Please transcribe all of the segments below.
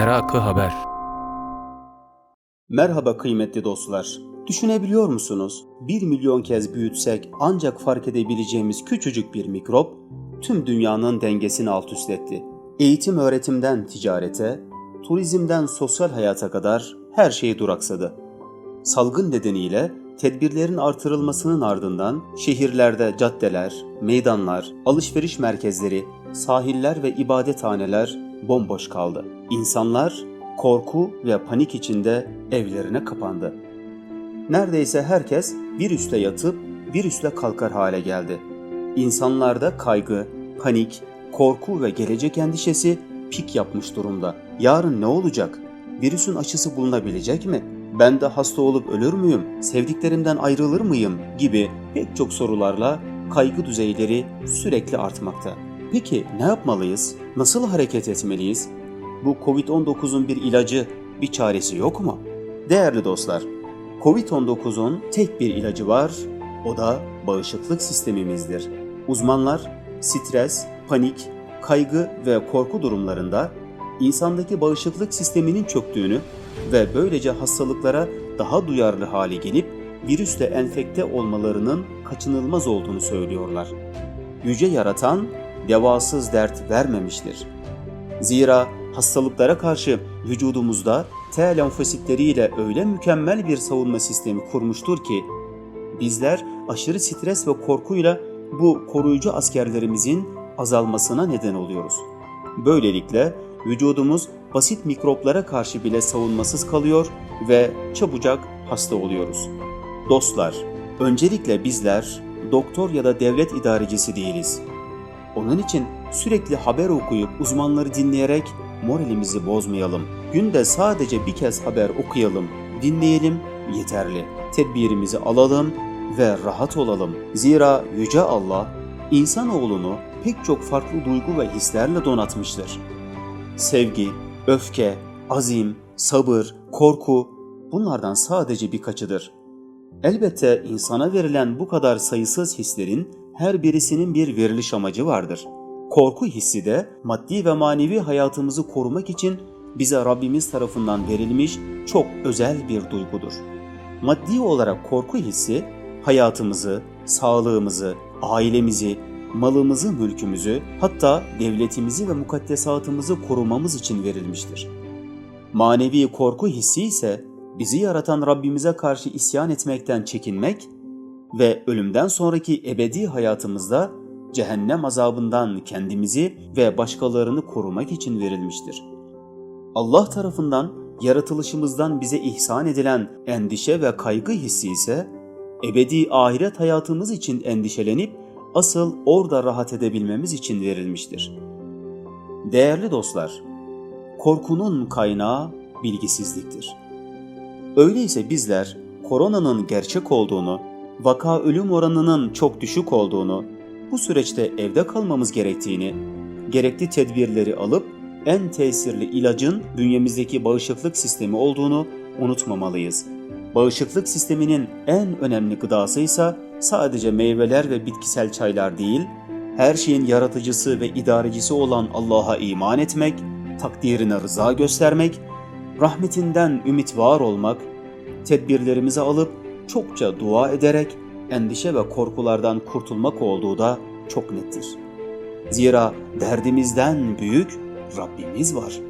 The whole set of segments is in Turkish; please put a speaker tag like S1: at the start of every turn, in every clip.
S1: Merakı Haber
S2: Merhaba kıymetli dostlar. Düşünebiliyor musunuz? 1 milyon kez büyütsek ancak fark edebileceğimiz küçücük bir mikrop tüm dünyanın dengesini alt üst etti. Eğitim öğretimden ticarete, turizmden sosyal hayata kadar her şey duraksadı. Salgın nedeniyle tedbirlerin artırılmasının ardından şehirlerde caddeler, meydanlar, alışveriş merkezleri, sahiller ve ibadethaneler bomboş kaldı. İnsanlar korku ve panik içinde evlerine kapandı. Neredeyse herkes virüste yatıp virüsle kalkar hale geldi. İnsanlarda kaygı, panik, korku ve gelecek endişesi pik yapmış durumda. Yarın ne olacak? Virüsün aşısı bulunabilecek mi? Ben de hasta olup ölür müyüm? Sevdiklerimden ayrılır mıyım? gibi pek çok sorularla kaygı düzeyleri sürekli artmakta. Peki ne yapmalıyız? Nasıl hareket etmeliyiz? Bu Covid-19'un bir ilacı, bir çaresi yok mu? Değerli dostlar, Covid-19'un tek bir ilacı var, o da bağışıklık sistemimizdir. Uzmanlar stres, panik, kaygı ve korku durumlarında insandaki bağışıklık sisteminin çöktüğünü ve böylece hastalıklara daha duyarlı hale gelip virüsle enfekte olmalarının kaçınılmaz olduğunu söylüyorlar. Yüce Yaratan devasız dert vermemiştir. Zira hastalıklara karşı vücudumuzda T lenfositleriyle öyle mükemmel bir savunma sistemi kurmuştur ki bizler aşırı stres ve korkuyla bu koruyucu askerlerimizin azalmasına neden oluyoruz. Böylelikle vücudumuz basit mikroplara karşı bile savunmasız kalıyor ve çabucak hasta oluyoruz. Dostlar, öncelikle bizler doktor ya da devlet idarecisi değiliz. Onun için sürekli haber okuyup uzmanları dinleyerek moralimizi bozmayalım. Günde sadece bir kez haber okuyalım, dinleyelim yeterli. Tedbirimizi alalım ve rahat olalım. Zira yüce Allah insanoğlunu pek çok farklı duygu ve hislerle donatmıştır. Sevgi, öfke, azim, sabır, korku bunlardan sadece birkaçıdır. Elbette insana verilen bu kadar sayısız hislerin her birisinin bir veriliş amacı vardır. Korku hissi de maddi ve manevi hayatımızı korumak için bize Rabbimiz tarafından verilmiş çok özel bir duygudur. Maddi olarak korku hissi hayatımızı, sağlığımızı, ailemizi, malımızı, mülkümüzü, hatta devletimizi ve mukaddesatımızı korumamız için verilmiştir. Manevi korku hissi ise bizi yaratan Rabbimize karşı isyan etmekten çekinmek ve ölümden sonraki ebedi hayatımızda cehennem azabından kendimizi ve başkalarını korumak için verilmiştir. Allah tarafından yaratılışımızdan bize ihsan edilen endişe ve kaygı hissi ise ebedi ahiret hayatımız için endişelenip asıl orada rahat edebilmemiz için verilmiştir. Değerli dostlar, korkunun kaynağı bilgisizliktir. Öyleyse bizler koronanın gerçek olduğunu, vaka ölüm oranının çok düşük olduğunu, bu süreçte evde kalmamız gerektiğini, gerekli tedbirleri alıp en tesirli ilacın bünyemizdeki bağışıklık sistemi olduğunu unutmamalıyız. Bağışıklık sisteminin en önemli gıdası ise sadece meyveler ve bitkisel çaylar değil, her şeyin yaratıcısı ve idarecisi olan Allah'a iman etmek, takdirine rıza göstermek, rahmetinden ümit var olmak, tedbirlerimizi alıp çokça dua ederek endişe ve korkulardan kurtulmak olduğu da çok nettir. Zira derdimizden büyük Rabbimiz var.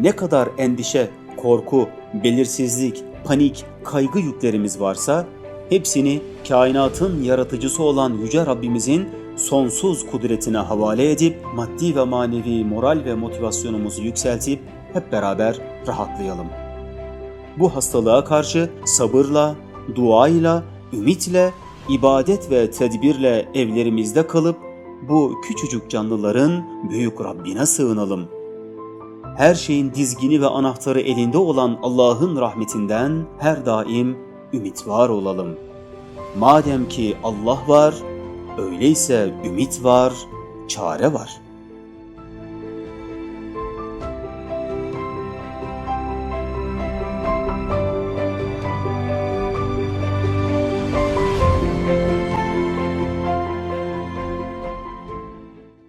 S2: Ne kadar endişe, korku, belirsizlik, panik, kaygı yüklerimiz varsa hepsini kainatın yaratıcısı olan yüce Rabbimizin sonsuz kudretine havale edip maddi ve manevi moral ve motivasyonumuzu yükseltip hep beraber rahatlayalım. Bu hastalığa karşı sabırla, duayla, ümitle, ibadet ve tedbirle evlerimizde kalıp bu küçücük canlıların büyük Rabbine sığınalım. Her şeyin dizgini ve anahtarı elinde olan Allah'ın rahmetinden her daim ümit var olalım. Madem ki Allah var, öyleyse ümit var, çare var.''